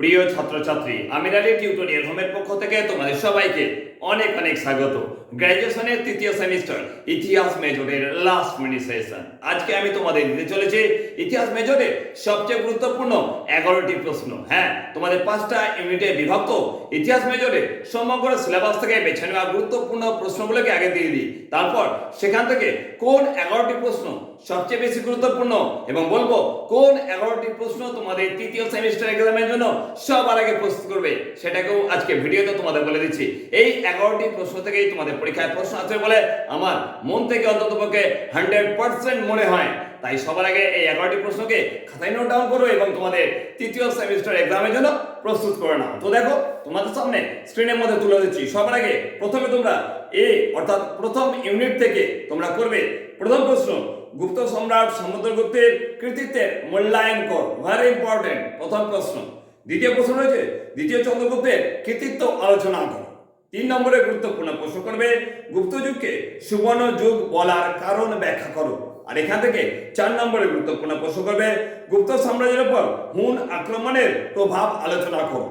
প্রিয় ছাত্রছাত্রী আমির আলী টিউটোরিয়াল হোমের পক্ষ থেকে তোমাদের সবাইকে অনেক অনেক স্বাগত। গ্র্যাজুয়েশনের তৃতীয় সেমিস্টার ইতিহাস মেজরের লাস্ট মিনিট সেশন আজকে আমি তোমাদের দিতে চলেছি ইতিহাস মেজরের সবচেয়ে গুরুত্বপূর্ণ এগারোটি প্রশ্ন। হ্যাঁ তোমাদের পাঁচটা ইউনিটে বিভক্ত ইতিহাস মেজরে সমগ্র সিলেবাস থেকে বেছে নেওয়া গুরুত্বপূর্ণ প্রশ্নগুলোকে আগে দিয়ে দিই। তারপর সেখান থেকে কোন এগারোটি প্রশ্ন সবচেয়ে বেশি গুরুত্বপূর্ণ এবং বলব কোন এগারোটি প্রশ্ন তোমাদের তৃতীয় সেমিস্টার এক্সামের জন্য সবার আগে প্রস্তুত করবে, সেটাকেও আজকে ভিডিওতে তোমাদের বলে দিচ্ছি। এই এগারোটি প্রশ্ন থেকেই তোমাদের পরীক্ষায় প্রশ্ন আছে বলে আমার মন থেকে অন্তত পক্ষে হান্ড্রেড পার্সেন্ট মনে হয়। তাই সবার আগে এই এগারোটি প্রশ্নকে খাতায় নোট ডাউন করো এবং তোমাদের তৃতীয় সেমিস্টার এক্সামের জন্য প্রস্তুত করে নাও। তো দেখো, তোমাদের সামনে স্ক্রিনের মধ্যে তুলে দিচ্ছি। সবার আগে প্রথমে তোমরা এ অর্থাৎ প্রথম ইউনিট থেকে তোমরা করবে প্রথম প্রশ্ন, গুপ্ত সম্রাট সমুদ্রগুপ্তের কৃতিত্বের মূল্যায়ন কর। ভেরি ইম্পর্টেন্ট প্রথম প্রশ্ন। দ্বিতীয় প্রশ্ন রয়েছে, দ্বিতীয় চন্দ্রগুপ্তের কৃতিত্ব আলোচনা কর। তিন নম্বরে গুরুত্বপূর্ণ প্রশ্ন করবে, গুপ্ত যুগকে সুবর্ণ যুগ বলার কারণ ব্যাখ্যা করো। আর এখান থেকে চার নম্বরে গুরুত্বপূর্ণ প্রশ্ন করবে, গুপ্ত সাম্রাজ্যের উপর হুন আক্রমণের প্রভাব আলোচনা করো।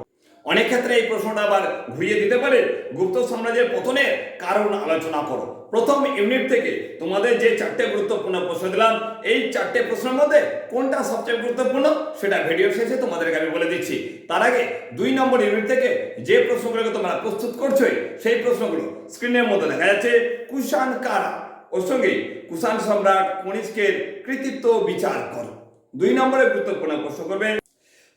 অনেক ক্ষেত্রে এই প্রশ্নটা আবার ঘুরিয়ে দিতে পারে। গুপ্ত সাম্রাজ্যের পতনের কারণ আলোচনা করো। প্রথম ইউনিট থেকে তোমাদের যে চারটে গুরুত্বপূর্ণ প্রশ্ন দিলাম, এই চারটে প্রশ্নের মধ্যে কোনটা সবচেয়ে গুরুত্বপূর্ণ সেটা ভিডিও শেষে তোমাদেরকে আমি বলে দিচ্ছি। তার আগে দুই নম্বর ইউনিট থেকে যে প্রশ্নগুলোকে তোমরা প্রস্তুত করছ সেই প্রশ্নগুলো স্ক্রিনের মধ্যে দেখা যাচ্ছে। কুষাণ কারা? ওর সঙ্গে কুষাণ সম্রাট কনিষ্কের কৃতিত্ব বিচার করো। দুই নম্বরে গুরুত্বপূর্ণ প্রশ্ন করবে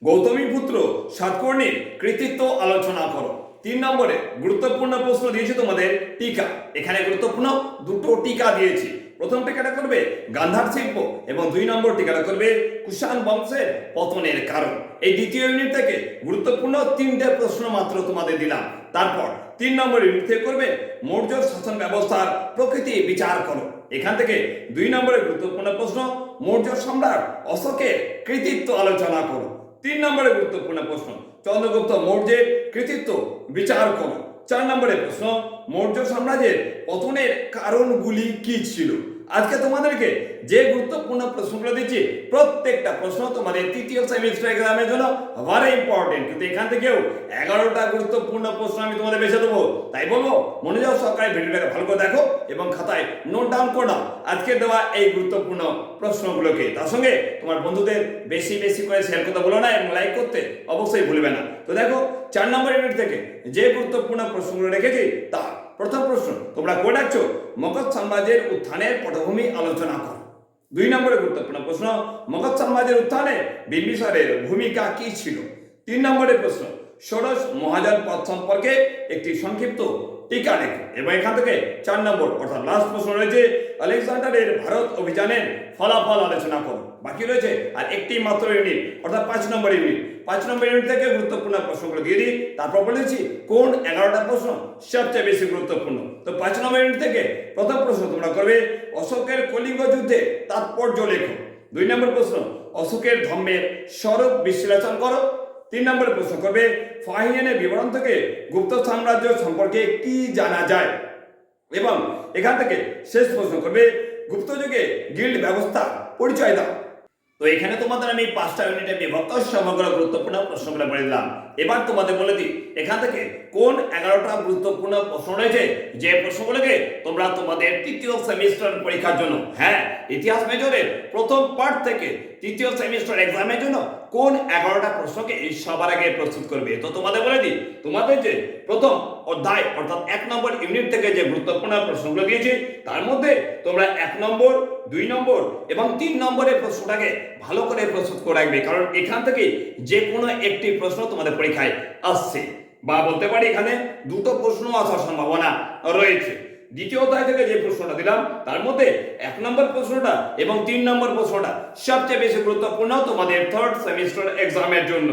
গৌতমী পুত্র, সাতকর্ণীর কৃতিত্ব আলোচনা করো। তিন নম্বরে গুরুত্বপূর্ণ প্রশ্ন দিয়েছি তোমাদের টিকা। এখানে গুরুত্বপূর্ণ দুটো টিকা দিয়েছি। প্রথম টিকাটা করবে গান্ধার শিল্প এবং দুই নম্বর টিকাটা করবে কুষাণ বংশের পতনের কারণ। এই দ্বিতীয় ইউনিট থেকে গুরুত্বপূর্ণ তিনটে প্রশ্ন মাত্র তোমাদের দিলাম। তারপর তিন নম্বর ইউনিট থেকে করবে মৌর্য শাসন ব্যবস্থার প্রকৃতি বিচার করো। এখান থেকে দুই নম্বরের গুরুত্বপূর্ণ প্রশ্ন, মৌর্য সম্রাট অশোকের কৃতিত্ব আলোচনা করো। তিন নম্বরে গুরুত্বপূর্ণ প্রশ্ন। চন্দ্রগুপ্ত মৌর্যের কৃতিত্ব বিচার করো চার নম্বরে প্রশ্ন, মৌর্য সাম্রাজ্যের পতনের কারণগুলি কি ছিল? আজকে তোমাদেরকে যে গুরুত্বপূর্ণ প্রশ্নগুলো দিচ্ছি, প্রত্যেকটা প্রশ্ন তোমাদের তৃতীয় সেমিস্টার এক্সামের জন্য ভেরি ইম্পর্টেন্ট কিন্তু এখান থেকেও এগারোটা গুরুত্বপূর্ণ প্রশ্ন আমি তোমাদের বেছে দেবো। তাই বলব মনোযোগ সহকারে ভিডিওটাকে ভালো করে দেখো এবং খাতায় নোট ডাউন করে নাও। আজকে দেওয়া এই গুরুত্বপূর্ণ প্রশ্নগুলোকে। তার সঙ্গে তোমার বন্ধুদের বেশি বেশি করে শেয়ার করতে বলো না এবং লাইক করতে অবশ্যই ভুলবে না। তো দেখো, চার নম্বর ইউনিট থেকে যে গুরুত্বপূর্ণ প্রশ্নগুলো রেখেছি তা প্রথম প্রশ্ন, তোমরা ডাকছো মগধ সাম্রাজ্যের উত্থানের পটভূমি আলোচনা কর। দুই নম্বরে গুরুত্বপূর্ণ প্রশ্ন, মগধ সাম্রাজ্যের উত্থানে বিম্বিসারের ভূমিকা কি ছিল? তিন নম্বরের প্রশ্ন, ষোড়শ মহাজন পথ সম্পর্কে একটি সংক্ষিপ্ত টিকা লেখো এবং এখান থেকে চার নম্বর, অর্থাৎ লাস্ট প্রশ্ন রয়েছে, আলেকজান্ডারের ভারত অভিযানের ফলাফল আলোচনা করো বাকি রয়েছে আর একটি মাত্র ইউনিট অর্থাৎ পাঁচ নম্বর ইউনিট পাঁচ নম্বর ইউনিট থেকে গুরুত্বপূর্ণ প্রশ্নগুলো দিয়ে দিই। তারপর বলেছি কোন এগারোটা প্রশ্ন সবচেয়ে বেশি গুরুত্বপূর্ণ? তো পাঁচ নম্বর ইউনিট থেকে প্রথম প্রশ্ন তোমরা করবে, অশোকের কলিঙ্গ যুদ্ধে তাৎপর্য লেখো। দুই নম্বর প্রশ্ন, অশোকের ধর্মের স্বরূপ বিশ্লেষণ করো। তিন নম্বরে প্রশ্ন করবে, ফাহিয়ানের বিবরণ থেকে গুপ্ত সাম্রাজ্য সম্পর্কে কি জানা যায়? এবং এখান থেকে শেষ প্রশ্ন করবে, গুপ্ত যুগে গিল্ড ব্যবস্থা পরিচয় দাও। তো এখানে তোমাদের আমি পাঁচটা ইউনিটে বিভক্ত সমগ্র গুরুত্বপূর্ণ প্রশ্নগুলো বলে দিলাম। এবার তোমাদের বলে দিই, এখান থেকে কোন এগারোটা গুরুত্বপূর্ণ প্রশ্ন রয়েছে? যে প্রশ্নগুলোকে তোমরা তোমাদের তৃতীয় সেমিস্টার পরীক্ষার জন্য হ্যাঁ ইতিহাস মেজরের প্রথম পার্ট থেকে তৃতীয় সেমিস্টার এক্সামের জন্য কোন এগারোটা প্রশ্নকে এই সবার আগে প্রস্তুত করবে? তো তোমাদের বলে দিই, তোমাদের যে প্রথম অধ্যায়, অর্থাৎ এক নম্বর ইউনিট থেকে যে গুরুত্বপূর্ণ প্রশ্নগুলো দিয়েছি, তার মধ্যে তোমরা এক নম্বর, দুই নম্বর এবং তিন নম্বরের প্রশ্নটাকে ভালো করে প্রস্তুত করে রাখবে, কারণ এখান থেকে যে কোনো একটি প্রশ্ন তোমাদের পরীক্ষায় আসছে। বা বলতে পারি এখানে দুটো প্রশ্ন আসার সম্ভাবনা রয়েছে। দ্বিতীয় অধ্যায় থেকে যে প্রশ্নটা দিলাম, তার মধ্যে এক নম্বর প্রশ্নটা এবং তিন নম্বর প্রশ্নটা সবচেয়ে বেশি গুরুত্বপূর্ণ তোমাদের থার্ড সেমিস্টার এক্সামের জন্য।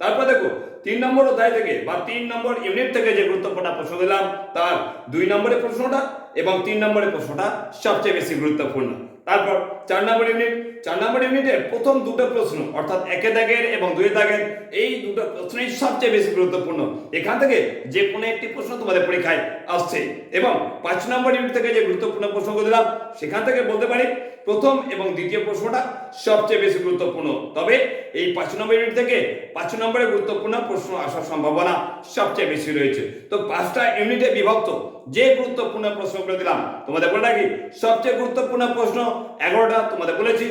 তারপর দেখো, তিন নম্বর অধ্যায় থেকে বা তিন নম্বর ইউনিট থেকে যে গুরুত্বপূর্ণ প্রশ্ন দিলাম, তার দুই নম্বরের প্রশ্নটা এবং তিন নম্বরের প্রশ্নটা সবচেয়ে বেশি গুরুত্বপূর্ণ। তারপর চার নম্বর ইউনিট চার নম্বর ইউনিটের প্রথম দুটো প্রশ্ন, অর্থাৎ একে দাগের এবং দুই দাগের, এই দুটো প্রশ্নই সবচেয়ে বেশি গুরুত্বপূর্ণ। এখান থেকে যে কোনো একটি প্রশ্ন তোমাদের পরীক্ষায় আসছে। এবং পাঁচ নম্বর ইউনিট থেকে যে গুরুত্বপূর্ণ প্রশ্নগুলো দিলাম, সেখান থেকে বলতে পারি, প্রথম এবং দ্বিতীয় প্রশ্নটা সবচেয়ে বেশি গুরুত্বপূর্ণ। তবে এই পাঁচ নম্বর ইউনিট থেকে পাঁচ নম্বরে গুরুত্বপূর্ণ প্রশ্ন আসার সম্ভাবনা সবচেয়ে বেশি রয়েছে। তো পাঁচটা ইউনিটে বিভক্ত যে গুরুত্বপূর্ণ প্রশ্নগুলো দিলাম, তোমাদের বলে রাখি, সবচেয়ে গুরুত্বপূর্ণ প্রশ্ন এগারোটা তোমাদের বলেছি।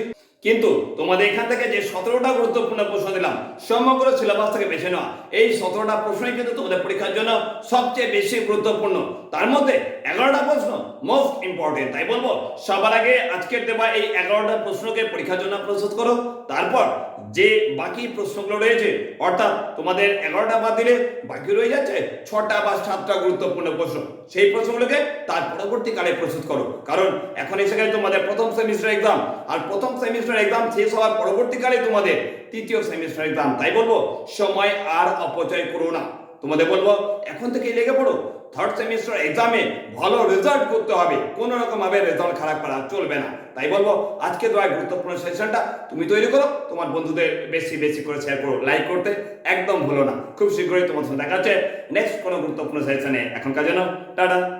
কিন্তু তোমাদের এখান থেকে যে সতেরোটা গুরুত্বপূর্ণ প্রশ্ন দিলাম, সমগ্র সিলেবাস থেকে বেছে নেওয়া, এই সতেরোটা প্রশ্নই কিন্তু তোমাদের পরীক্ষার জন্য সবচেয়ে বেশি গুরুত্বপূর্ণ। তার মধ্যে এগারোটা প্রশ্ন মোস্ট ইম্পর্টেন্ট তাই বলব? সবার আগে আজকের দেওয়া এই এগারোটা প্রশ্নকে পরীক্ষার জন্য প্রস্তুত করো। তারপর যে বাকি প্রশ্নগুলো রয়েছে, অর্থাৎ তোমাদের এগারোটা বাদ দিলে বাকি রয়ে যাচ্ছে ছটা বা সাতটা গুরুত্বপূর্ণ প্রশ্ন। সেই প্রশ্নগুলোকে তার পরবর্তীকালে প্রস্তুত করো। কারণ এখন এসে গেছে তোমাদের প্রথম সেমিস্টার এক্সাম আর প্রথম সেমিস্টার এক্সাম শেষ হওয়ার পরবর্তীকালে তোমাদের তৃতীয় সেমিস্টার এক্সাম তাই বলব, সময় আর অপচয় করো না। তোমাদের বলব, এখন থেকেই লেগে পড়ো। থার্ড সেমিস্টার এক্সামে ভালো রেজাল্ট করতে হবে। কোনো রকম ভাবে রেজাল্ট খারাপ করা চলবে না। তাই বলব, আজকে দেওয়া গুরুত্বপূর্ণ সেশনটা তুমি তৈরি করো। তোমার বন্ধুদের বেশি বেশি করে শেয়ার করো লাইক করতে একদম ভুলো না। খুব শীঘ্রই তোমার সাথে দেখা হচ্ছে। নেক্সট কোনো গুরুত্বপূর্ণ সেশনে এখনকার জন্য, টাটা।